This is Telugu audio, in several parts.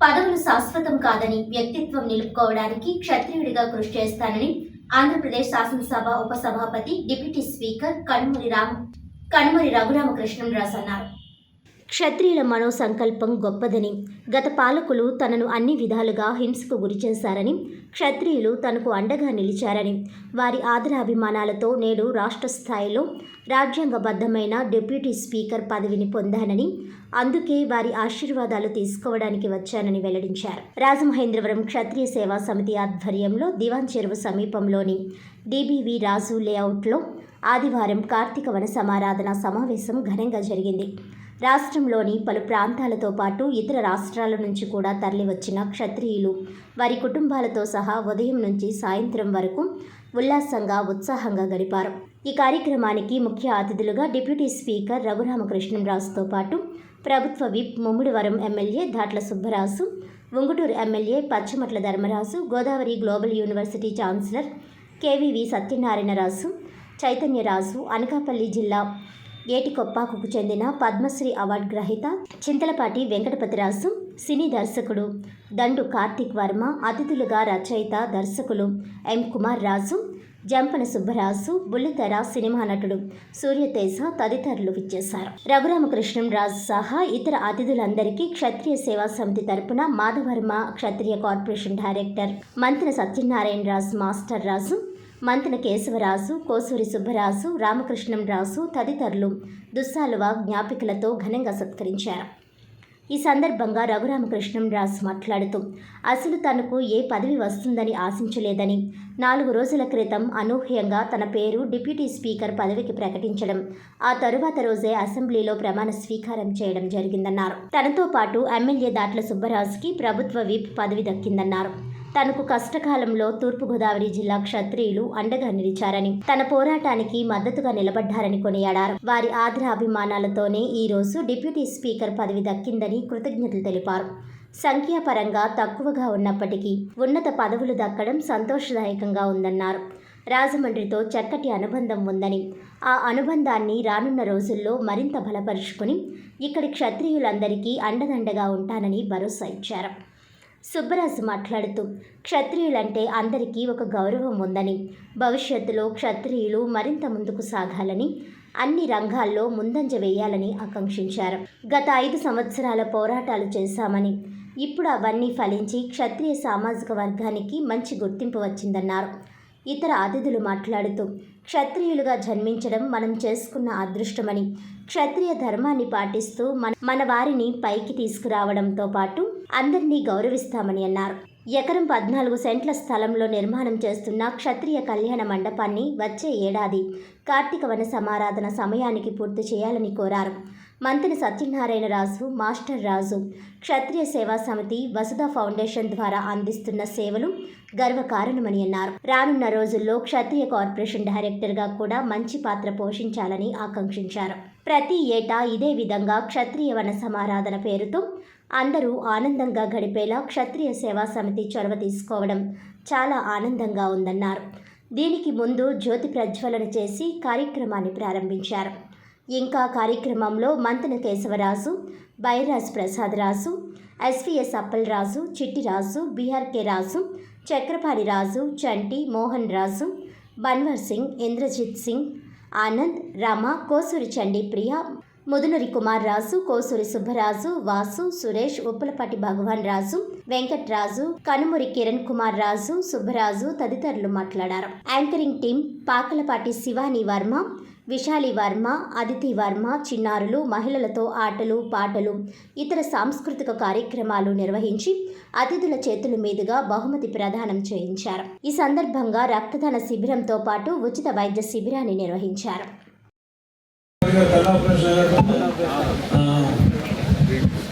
పదవులు శాశ్వతం కాదని వ్యక్తిత్వం నిలుపుకోవడానికి క్షత్రియుడిగా కృషి చేస్తానని ఆంధ్రప్రదేశ్ శాసనసభ ఉపసభాపతి డిప్యూటీ స్పీకర్ కనుమూరి రామ కనుమూరి రఘురామకృష్ణం రాసన్నారు. క్షత్రియుల మనోసంకల్పం గొప్పదని గత పాలకులు తనను అన్ని విధాలుగా హింసకు గురిచేశారని క్షత్రియులు తనకు అండగా నిలిచారని వారి ఆదరాభిమానాలతో నేడు రాష్ట్ర స్థాయిలో రాజ్యాంగబద్ధమైన డిప్యూటీ స్పీకర్ పదవిని పొందానని అందుకే వారి ఆశీర్వాదాలు తీసుకోవడానికి వచ్చానని వెల్లడించారు. రాజమహేంద్రవరం క్షత్రియ సేవా సమితి ఆధ్వర్యంలో దివాన్ చెరువు సమీపంలోని డిబివి రాజు లేఅవుట్లో ఆదివారం కార్తీక వన సమారాధన సమావేశం ఘనంగా జరిగింది. రాష్ట్రంలోని పలు ప్రాంతాలతో పాటు ఇతర రాష్ట్రాల నుంచి కూడా తరలివచ్చిన క్షత్రియులు. వారి కుటుంబాలతో సహా ఉదయం నుంచి సాయంత్రం వరకు ఉల్లాసంగా ఉత్సాహంగా గడిపారు. ఈ కార్యక్రమానికి ముఖ్య అతిథులుగా డిప్యూటీ స్పీకర్ రఘురామకృష్ణంరాజుతో పాటు ప్రభుత్వ whip Mummidivaram MLA Datla Subbaraju Unguturu MLA Pachamatla Dharmaraju Godavari global university chancellor KVV Satyanarayanaraju Chaitanyaraju Anakapalli జిల్లా ఏటికొప్పాకుకు చెందిన పద్మశ్రీ అవార్డు గ్రహీత చింతలపాటి వెంకటపతిరాజు సినీ దర్శకుడు దండు కార్తీక్ వర్మ అతిథులుగా రచయిత దర్శకులు ఎం కుమార్ రాజు జంపన సుబ్బరాజు బుల్లితెర సినిమా నటుడు సూర్యతేజ తదితరులు విచ్చేశారు. రఘురామకృష్ణం రాజు సహా ఇతర అతిథులందరికీ క్షత్రియ సేవా సమితి తరపున Madhavarma Kshatriya corporation director Mantri Satyanarayana Raju master Raju Mantena Keshavaraju Kosuri Subbaraju Ramakrishnam Raju తదితరులు దుస్సాలువ జ్ఞాపికలతో ఘనంగా సత్కరించారు. ఈ సందర్భంగా రఘురామకృష్ణం రాజు మాట్లాడుతూ అసలు తనకు ఏ పదవి వస్తుందని ఆశించలేదని నాలుగు రోజుల క్రితం అనూహ్యంగా తన పేరు డిప్యూటీ స్పీకర్ పదవికి ప్రకటించడం ఆ తరువాత రోజే అసెంబ్లీలో ప్రమాణ స్వీకారం చేయడం జరిగిందన్నారు. తనతో పాటు ఎమ్మెల్యే దాట్ల సుబ్బరాజుకి ప్రభుత్వ విప్ పదవి దక్కిందన్నారు. తనకు కష్టకాలంలో తూర్పుగోదావరి జిల్లా క్షత్రియులు అండగా నిలిచారని తన పోరాటానికి మద్దతుగా నిలబడ్డారని కొనియాడారు. వారి ఆదర అభిమానాలతోనే ఈ రోజు డిప్యూటీ స్పీకర్ పదవి దక్కిందని కృతజ్ఞతలు తెలిపారు. సంఖ్యాపరంగా తక్కువగా ఉన్నప్పటికీ ఉన్నత పదవులు దక్కడం సంతోషదాయకంగా ఉందన్నారు. రాజమండ్రితో చక్కటి అనుబంధం ఉందని ఆ అనుబంధాన్ని రానున్న రోజుల్లో మరింత బలపరుచుకుని ఇక్కడి క్షత్రియులందరికీ అండదండగా ఉంటానని భరోసా ఇచ్చారు. సుబ్బరాజు మాట్లాడుతూ క్షత్రియులంటే అందరికీ ఒక గౌరవం ఉందని భవిష్యత్తులో క్షత్రియులు మరింత ముందుకు సాగాలని అన్ని రంగాల్లో ముందంజ వేయాలని ఆకాంక్షించారు. గత ఐదు సంవత్సరాల పోరాటాలు చేశామని ఇప్పుడు అవన్నీ ఫలించి క్షత్రియ సామాజిక వర్గానికి మంచి గుర్తింపు వచ్చిందన్నారు. ఇతర అతిథులు మాట్లాడుతూ క్షత్రియులుగా జన్మించడం మనం చేసుకున్న అదృష్టమని క్షత్రియ ధర్మాన్ని పాటిస్తూ మన మన వారిని పైకి తీసుకురావడంతో పాటు అందరినీ గౌరవిస్తామని అన్నారు. ఎకరం పద్నాలుగు సెంట్ల స్థలంలో నిర్మాణం చేస్తున్న క్షత్రియ కళ్యాణ మండపాన్ని వచ్చే ఏడాది కార్తీక వన సమారాధన సమయానికి పూర్తి చేయాలని కోరారు. మంత్రి సత్యనారాయణ రాజు మాస్టర్ రాజు క్షత్రియ సేవా సమితి వసుధ ఫౌండేషన్ ద్వారా అందిస్తున్న సేవలు గర్వకారణమని అన్నారు. రానున్న రోజుల్లో క్షత్రియ కార్పొరేషన్ డైరెక్టర్గా కూడా మంచి పాత్ర పోషించాలని ఆకాంక్షించారు. ప్రతి ఏటా ఇదే విధంగా క్షత్రియ వన సమారాధన పేరుతో అందరూ ఆనందంగా గడిపేలా క్షత్రియ సేవా సమితి చొరవ తీసుకోవడం చాలా ఆనందంగా ఉందన్నారు. దీనికి ముందు జ్యోతి ప్రజ్వలన చేసి కార్యక్రమాన్ని ప్రారంభించారు. ఇంకా కార్యక్రమంలో మంతన కేశవరాజు బైరాజ్ ప్రసాద్ రాజు ఎస్విఎస్ అప్పలరాజు చిట్టిరాజు బీఆర్కే రాజు చక్రపాణి రాజు చంటి మోహన్ రాజు బన్వర్ సింగ్ ఇంద్రజిత్ సింగ్ ఆనంద్ రమ కోసూరి చండీ ప్రియ ముదునూరి కుమార్ రాజు కోసూరి సుబ్బరాజు వాసు సురేష్ ఉప్పలపాటి భగవాన్ రాజు వెంకట్రాజు కనుమూరి కిరణ్ కుమార్ రాజు సుబ్బరాజు తదితరులు మాట్లాడారు. యాంకరింగ్ టీం పాకలపాటి శివాని వర్మ విశాలి వర్మ అదితి వర్మ చిన్నారులు మహిళలతో ఆటలు పాటలు ఇతర సాంస్కృతిక కార్యక్రమాలు నిర్వహించి అతిథుల చేతుల మీదుగా బహుమతి ప్రదానం చేయించారు. ఈ సందర్భంగా రక్తదాన శిబిరంతో పాటు ఉచిత వైద్య శిబిరాన్ని నిర్వహించారు. ఎలా ఆపరేషన్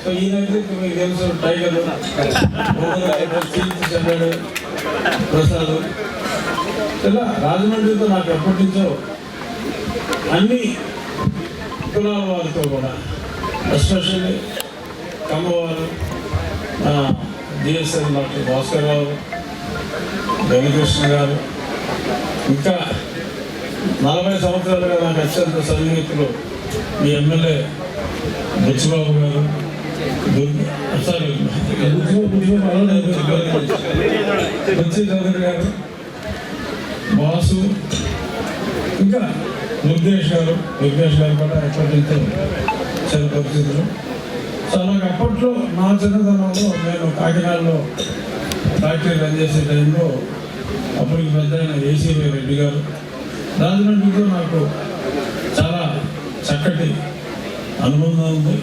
సో ఈయనైతే మీకు తెలుసు టైగర్ ఒంగోలు ప్రసాద్ ఇలా రాజమండ్రితో నాకు ఎప్పటి నుంచో అన్ని కులాల వారితో కూడా ఎస్పెషల్లీ కమ్మవారు జిఎస్ఎల్ డాక్టర్ భాస్కర్ రావు రవికృష్ణ గారు ఇంకా నలభై సంవత్సరాలుగా నాకు అత్యంత సన్నిహితులు మీ ఎమ్మెల్యే బుచ్చిబాబు గారు సారీ కూర్చో వచ్చి చౌదరి గారు బాసు ఇంకా దుర్గేష్ గారు దుర్గేష్ గారు కూడా ఎప్పటి నుంచో చాలా పరిస్థితులు సో అప్పట్లో నా చిన్నతనంలో నేను కాకినాడలో ఫ్యాక్టరీ రన్ చేసే టైంలో అప్పటికి పెద్ద ఆయన ఏసీవై రెడ్డి గారు. రాజమండ్రితో నాకు చక్కటి అనుబంధం ఉంది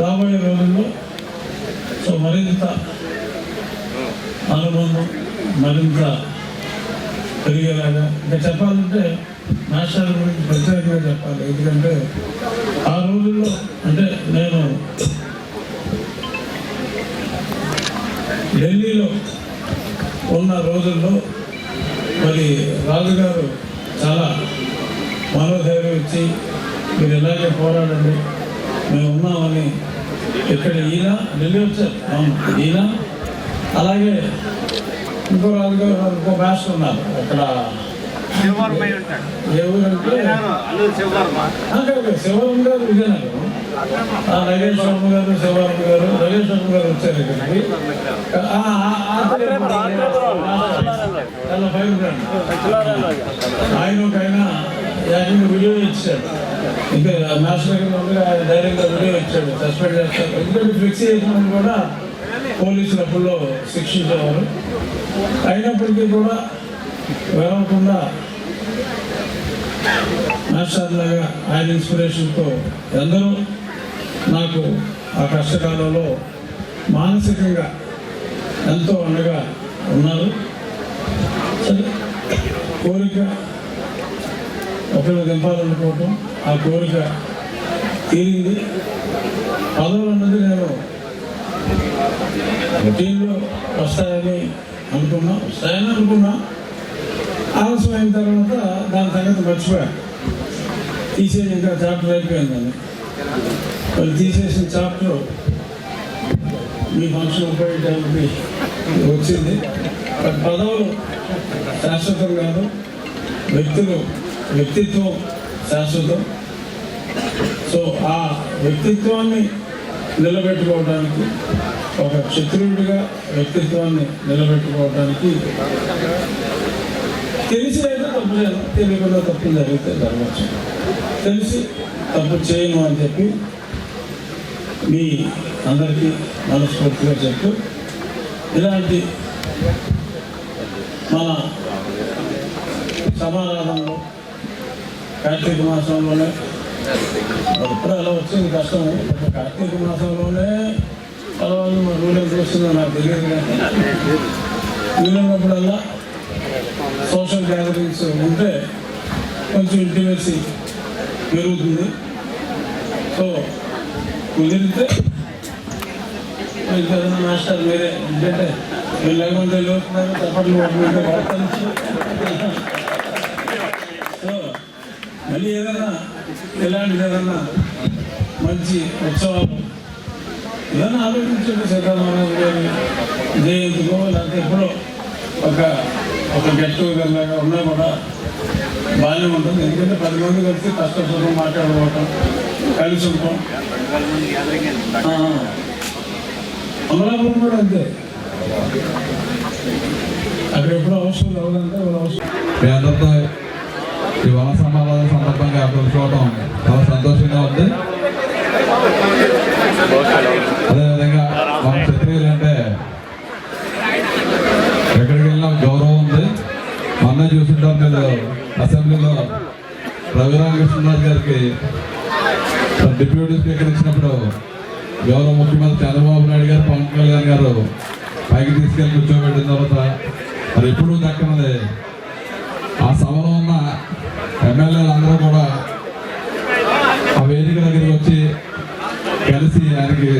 రాబోయే రోజుల్లో. సో మరింత అనుబంధం మరింత పెరిగేలాగా. ఇంకా చెప్పాలంటే నేషనల్ గురించి ప్రత్యేకంగా చెప్పాలి. ఎందుకంటే ఆ రోజుల్లో అంటే నేను ఢిల్లీలో ఉన్న రోజుల్లో మరి రాజుగారు చాలా మనోధైర్యం ఇచ్చి మీరు ఇలాగే పోరాడండి మేము ఉన్నామని ఇక్కడ ఈయన వచ్చారు అవును ఈయన అలాగే ఇంకో రాజుగారు ఇంకో మాస్టర్ ఉన్నారు కాదు, శివరామ గారు విజయనగరం నగేష్ వర్మ గారు శివరామ గారు నగేష్ వర్మ గారు వచ్చారు ఇక్కడికి. ఆయన ఒక ఆయన ఏకంగా వీడియో ఇచ్చాడు. ఇంకా మాస్టర్ దగ్గర ఉండి ఆయన ధైర్యంగా వీడియో ఇచ్చాడు. సస్పెండ్ చేస్తారు ఎందుకంటే ఫిక్స్ చేసినప్పుడు కూడా పోలీసులు అప్పుల్లో శిక్షించేవారు. అయినప్పటికీ కూడా వెళ్ళకుండా మాస్టర్ లాగా ఆయన ఇన్స్పిరేషన్తో ఎందరో నాకు ఆ కష్టకాలంలో మానసికంగా ఎంతో అండగా ఉన్నారు. సరే కోరిక ఒకరు దింపాలనుకోవటం ఆ కోరిక తీరింది. పదవులు అన్నది నేను రొటీన్లో వస్తాయని అనుకున్నా వస్తాయని అనుకున్నా. ఆలస్యం అయిన తర్వాత దాని సంగతి మర్చిపోయాను తీసేసి ఇంకా చాప్టర్ అయిపోయిందని మరి తీసేసిన చాప్టర్ మీ ఫంక్షన్ ఉపయోగించడానికి వచ్చింది. పదవులు శాశ్వతం కాదు వ్యక్తులు వ్యక్తిత్వం శాశ్వతం. సో ఆ వ్యక్తిత్వాన్ని నిలబెట్టుకోవడానికి ఒక క్షత్రుడిగా వ్యక్తిత్వాన్ని నిలబెట్టుకోవడానికి తెలిసి అయితే తప్పు చేయాలి. తెలియకుండా తప్పు జరిగితే జరగచ్చు తెలిసి తప్పు చేయను అని చెప్పి మీ అందరికీ మనస్ఫూర్తిగా చెప్తూ ఇలాంటి మన సమాధానంలో కార్తీక మాసంలోనే. మరి ఎప్పుడు అలా వచ్చింది కష్టం కార్తీక మాసంలోనే పదవాళ్ళు మా రూల్ ఎంత వస్తుందో నాకు తెలియదు కానీ. వీలున్నప్పుడల్లా సోషల్ గ్యాదరింగ్స్ ఉంటే కొంచెం ఇంటిమేసి పెరుగుతుంది. సో కుదిరితే మీకు మాస్టర్ మీరే. ఎందుకంటే మీరు లేకుంటే లోతున్నారు చప్పట్లు సో మళ్ళీ ఏదైనా ఎలాంటిది ఏదైనా మంచి ఉత్సవాలు ఏదైనా ఆలోచించండి సీతారామరాజు గారి జయంతిలో లేకపోతే ఎప్పుడో ఒక ఒక గెట్ టుగెదర్ లాగా ఉన్నా కూడా బాగానే ఉంటుంది. ఎందుకంటే పది మంది కలిసి కష్టసుఖం మాట్లాడుకోవటం కలిసి ఉంటాం. అమలాపురం కూడా అంతే. అక్కడ ఎప్పుడు అవసరం అవ్వదంటే అవసరం. మీ ఈ వన సమావేశం సందర్భంగా కలుసుకోవడం చాలా సంతోషంగా ఉంది. అదేవిధంగా మన క్షత్రియులు అంటే ఎక్కడికి వెళ్ళినా గౌరవం ఉంది. మొన్న చూస్తుంటాం మీరు అసెంబ్లీలో రఘురామకృష్ణరాజు గారికి. డిప్యూటీ స్పీకర్ ఇచ్చినప్పుడు గౌరవ ముఖ్యమంత్రి చంద్రబాబు నాయుడు గారు పవన్ కళ్యాణ్ గారు పైకి తీసుకెళ్ళి కూర్చోబెట్టిన తర్వాత మరి ఎప్పుడు దక్కనది ఆ సభలో ఉన్న ఎమ్మెల్యేలు అందరూ కూడా ఆ వేదిక దగ్గరికి వచ్చి కలిసి ఆయనకి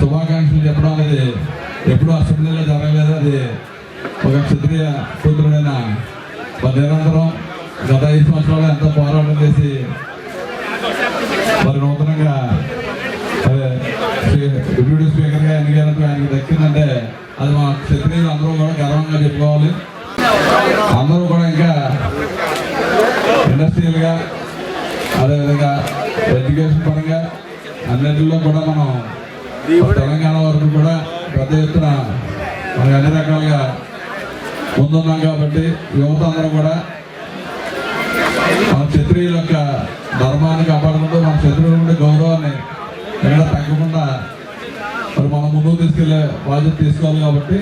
శుభాకాంక్షలు చెప్పడం అనేది ఎప్పుడూ అసెంబ్లీలో జరగలేదు. అది ఒక క్షత్రియ కూతురుడైన మరి నిరంతరం గత ఐదు సంవత్సరాలు ఎంతో పోరాటం చేసి మరి నూతనంగా డిప్యూటీ స్పీకర్గా ఎన్నికైనప్పుడు ఆయనకి దక్కిందంటే అది మా క్షత్రియులు అందరూ కూడా గర్వంగా చెప్పుకోవాలి. అందరూ కూడా ఇంకా ఇండస్ట్రియల్గా అదేవిధంగా ఎడ్యుకేషన్ పరంగా అన్నింటిలో కూడా మనం తెలంగాణ వరకు కూడా పెద్ద ఎత్తున మనకి అన్ని రకాలుగా ముందున్నాం కాబట్టి యువత అందరూ కూడా మన క్షత్రియుల యొక్క ధర్మాన్ని కాపాడుకుంటూ మన క్షత్రియుల నుండి గౌరవాన్ని ఎక్కడ తగ్గకుండా మరి మనం ముందుకు తీసుకెళ్ళే బాధ్యత తీసుకోవాలి కాబట్టి